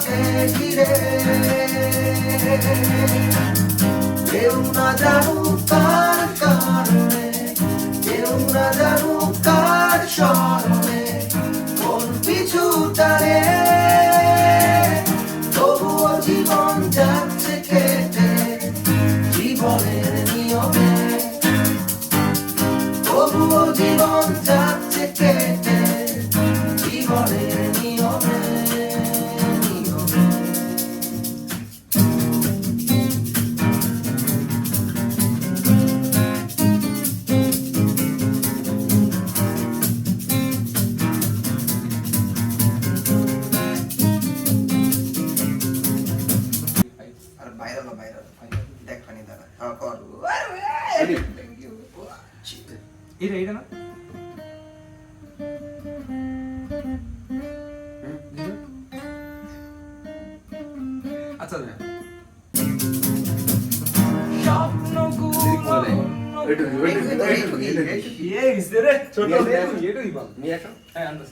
আমাকে ঘিরে। কেউ না জানুক কার কারণে, কেউ না কার স্মরণে কোন পিছু টানে। তবুও জীবন যাচ্ছে কেটে জীবনের নিয়মে। তবুও জীবন যাচ্ছে কেটে বাইরে না বাইরে দেখ পানি দাঁড়া হ্যাঁ কর এটা এটা না আচ্ছা স্বপ্নগুলো এইটুকু, এইটুকু, এইটুকু, এইটুকু। এই রে ছোট নিয়ে আসো। এটুই বল নিয়ে আসো হ্যাঁ আন্দাজ